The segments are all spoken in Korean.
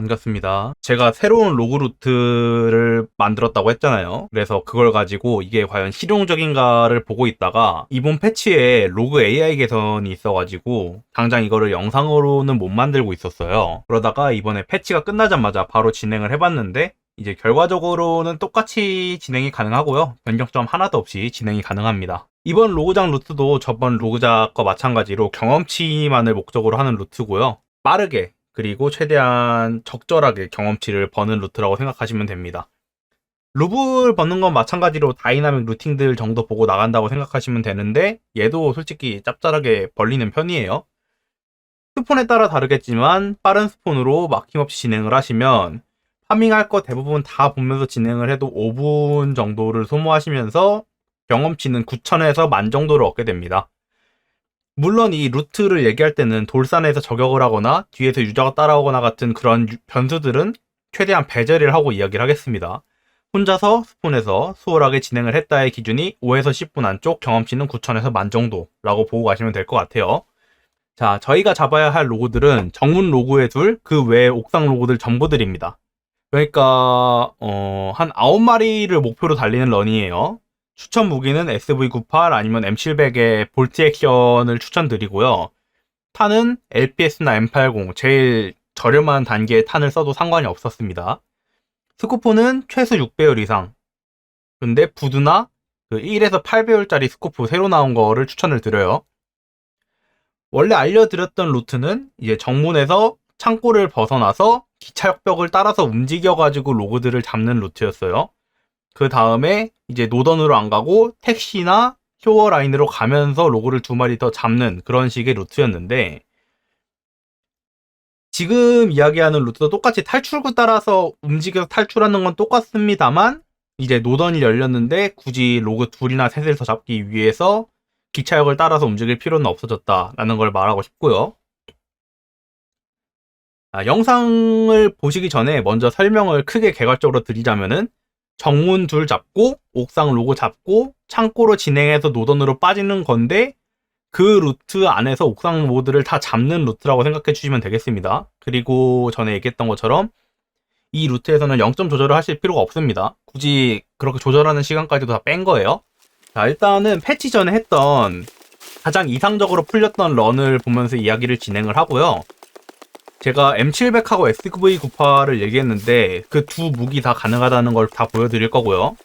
반갑습니다. 제가 새로운 로그 루트를 만들었다고 했잖아요. 그래서 그걸 가지고 이게 과연 실용적인가를 보고 있다가 이번 패치에 로그 AI 개선이 있어가지고 당장 이거를 영상으로는 못 만들고 있었어요. 그러다가 이번에 패치가 끝나자마자 바로 진행을 해봤는데 이제 결과적으로는 똑같이 진행이 가능하고요. 변경점 하나도 없이 진행이 가능합니다. 이번 로그장 루트도 저번 로그작과 마찬가지로 경험치만을 목적으로 하는 루트고요. 빠르게 그리고 최대한 적절하게 경험치를 버는 루트라고 생각하시면 됩니다. 루블 버는 건 마찬가지로 다이나믹 루팅들 정도 보고 나간다고 생각하시면 되는데 얘도 솔직히 짭짤하게 벌리는 편이에요. 스폰에 따라 다르겠지만 빠른 스폰으로 막힘없이 진행을 하시면 파밍할 거 대부분 다 보면서 진행을 해도 5분 정도를 소모하시면서 경험치는 9천에서 만 정도를 얻게 됩니다. 물론 이 루트를 얘기할 때는 돌산에서 저격을 하거나 뒤에서 유저가 따라오거나 같은 그런 유- 변수들은 최대한 배제를 하고 이야기를 하겠습니다. 혼자서 스폰에서 수월하게 진행을 했다의 기준이 5에서 10분 안쪽 경험치는 9천에서 만 정도라고 보고 가시면 될 것 같아요. 자, 저희가 잡아야 할 로고들은 정문 로고의 둘, 그 외에 옥상 로고들 전부들입니다. 그러니까 어, 한 9마리를 목표로 달리는 런이에요. 추천 무기는 SV98 아니면 M700의 볼트 액션을 추천드리고요. 탄은 LPS나 M80 제일 저렴한 단계의 탄을 써도 상관이 없었습니다. 스코프는 최소 6배율 이상. 근데 부두나 그 1에서 8배율짜리 스코프 새로 나온 거를 추천을 드려요. 원래 알려드렸던 루트는 이제 정문에서 창고를 벗어나서 기차 역벽을 따라서 움직여가지고 로그들을 잡는 루트였어요. 그 다음에 이제 노던으로 안 가고 택시나 쇼어 라인으로 가면서 로고를 두 마리 더 잡는 그런 식의 루트였는데 지금 이야기하는 루트도 똑같이 탈출구 따라서 움직여서 탈출하는 건 똑같습니다만 이제 노던이 열렸는데 굳이 로그 둘이나 셋을 더 잡기 위해서 기차역을 따라서 움직일 필요는 없어졌다라는 걸 말하고 싶고요. 아, 영상을 보시기 전에 먼저 설명을 크게 개괄적으로 드리자면은 정문 둘 잡고 옥상 로고 잡고 창고로 진행해서 노던으로 빠지는 건데 그 루트 안에서 옥상 모드를 다 잡는 루트라고 생각해 주시면 되겠습니다. 그리고 전에 얘기했던 것처럼 이 루트에서는 0점 조절을 하실 필요가 없습니다. 굳이 그렇게 조절하는 시간까지도 다 뺀 거예요. 자, 일단은 패치 전에 했던 가장 이상적으로 풀렸던 런을 보면서 이야기를 진행을 하고요. 제가 M700하고 SV98을 얘기했는데 그 두 무기 다 가능하다는 걸 다 보여드릴 거고요.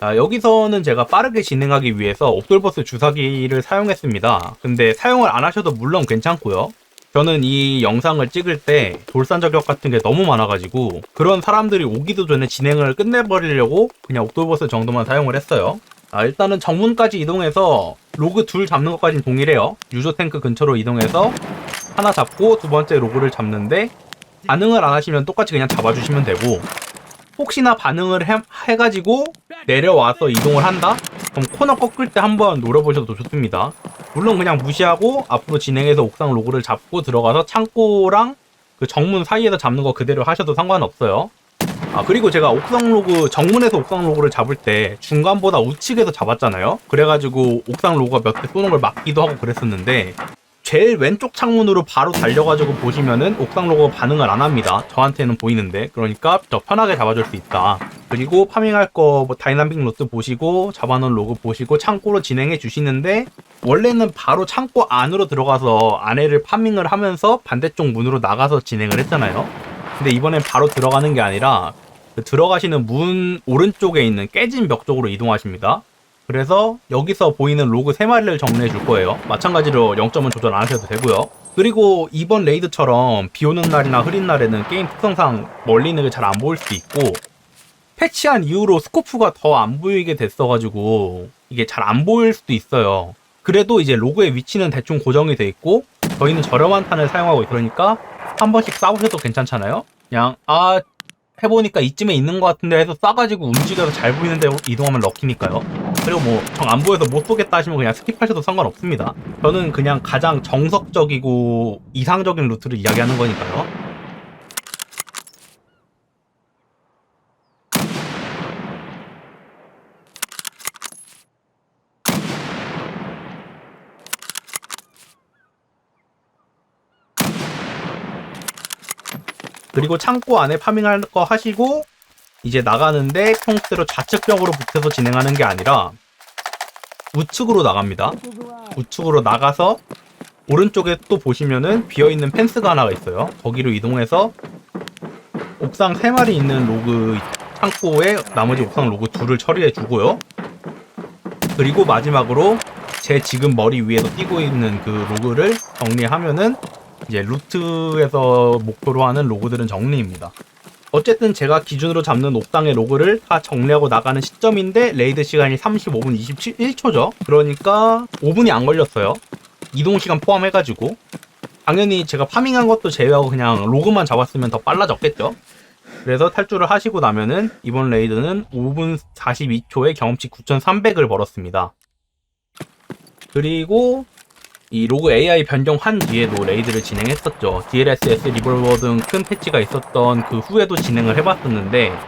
자, 여기서는 제가 빠르게 진행하기 위해서 옥돌버스 주사기를 사용했습니다. 근데 사용을 안 하셔도 물론 괜찮고요. 저는 이 영상을 찍을 때 돌산 저격 같은 게 너무 많아가지고 그런 사람들이 오기도 전에 진행을 끝내버리려고 그냥 옥돌버스 정도만 사용을 했어요. 아, 일단은 정문까지 이동해서 로그 둘 잡는 것까지는 동일해요. 유저 탱크 근처로 이동해서 하나 잡고 두 번째 로그를 잡는데 반응을 안 하시면 똑같이 그냥 잡아주시면 되고 혹시나 반응을 해, 해가지고 내려와서 이동을 한다? 그럼 코너 꺾을 때 한번 노려보셔도 좋습니다. 물론 그냥 무시하고 앞으로 진행해서 옥상 로그를 잡고 들어가서 창고랑 그 정문 사이에서 잡는 거 그대로 하셔도 상관없어요. 아 그리고 제가 옥상 로그 정문에서 옥상 로그를 잡을 때 중간보다 우측에서 잡았잖아요. 그래가지고 옥상 로그가 몇 대 쏘는 걸 막기도 하고 그랬었는데 제일 왼쪽 창문으로 바로 달려가지고 보시면은 옥상 로고 반응을 안 합니다. 저한테는 보이는데 그러니까 더 편하게 잡아줄 수 있다. 그리고 파밍할 거 뭐 다이나믹 로트 보시고 잡아놓은 로그 보시고 창고로 진행해 주시는데 원래는 바로 창고 안으로 들어가서 안에를 파밍을 하면서 반대쪽 문으로 나가서 진행을 했잖아요. 근데 이번엔 바로 들어가는 게 아니라 그 들어가시는 문 오른쪽에 있는 깨진 벽 쪽으로 이동하십니다. 그래서 여기서 보이는 로그 3마리를 정리해 줄 거예요. 마찬가지로 0점은 조절 안 하셔도 되고요. 그리고 이번 레이드처럼 비 오는 날이나 흐린 날에는 게임 특성상 멀리 있는 게 잘 안 보일 수도 있고 패치한 이후로 스코프가 더 안 보이게 됐어가지고 이게 잘 안 보일 수도 있어요. 그래도 이제 로그의 위치는 대충 고정이 돼 있고 저희는 저렴한 탄을 사용하고 있으니까 한 번씩 쏴보셔도 괜찮잖아요. 그냥 아 해보니까 이쯤에 있는 것 같은데 해서 쏴가지고 움직여서 잘 보이는데 이동하면 럭키니까요. 그리고 뭐 정 안 보여서 못 쏘겠다 하시면 그냥 스킵하셔도 상관없습니다. 저는 그냥 가장 정석적이고 이상적인 루트를 이야기하는 거니까요. 그리고 창고 안에 파밍할 거 하시고 이제 나가는데 평소대로 좌측벽으로 붙여서 진행하는 게 아니라 우측으로 나갑니다. 우측으로 나가서 오른쪽에 또 보시면은 비어있는 펜스가 하나가 있어요. 거기로 이동해서 옥상 3마리 있는 로그 창고에 나머지 옥상 로그 둘을 처리해 주고요. 그리고 마지막으로 제 지금 머리 위에서 띄고 있는 그 로그를 정리하면은 이제 루트에서 목표로 하는 로그들은 정리입니다. 어쨌든 제가 기준으로 잡는 옥상의 로그를 다 정리하고 나가는 시점인데 레이드 시간이 35분 27초죠. 그러니까 5분이 안 걸렸어요. 이동 시간 포함해가지고 당연히 제가 파밍한 것도 제외하고 그냥 로그만 잡았으면 더 빨라졌겠죠. 그래서 탈출을 하시고 나면은 이번 레이드는 5분 42초에 경험치 9,300을 벌었습니다. 그리고 이 로그 AI 변경한 뒤에도 레이드를 진행했었죠. DLSS 리볼버 등 큰 패치가 있었던 그 후에도 진행을 해봤었는데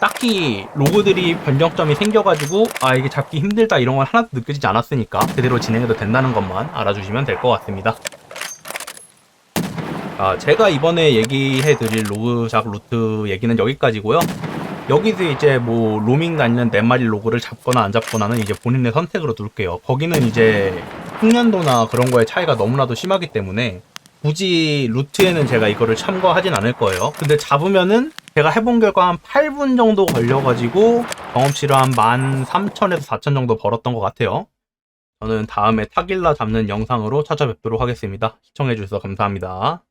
딱히 로그들이 변경점이 생겨가지고 아 이게 잡기 힘들다 이런 건 하나도 느껴지지 않았으니까 그대로 진행해도 된다는 것만 알아주시면 될 것 같습니다. 아, 제가 이번에 얘기해드릴 로그작 루트 얘기는 여기까지고요. 여기서 이제 뭐 로밍 다니는 네 마리 로그를 잡거나 안 잡거나는 이제 본인의 선택으로 둘게요. 거기는 이제 숙련도나 그런 거에 차이가 너무나도 심하기 때문에 굳이 루트에는 제가 이거를 참고하진 않을 거예요. 근데 잡으면은 제가 해본 결과 한 8분 정도 걸려가지고 경험치를 한 13,000에서 4,000 정도 벌었던 것 같아요. 저는 다음에 타길라 잡는 영상으로 찾아뵙도록 하겠습니다. 시청해주셔서 감사합니다.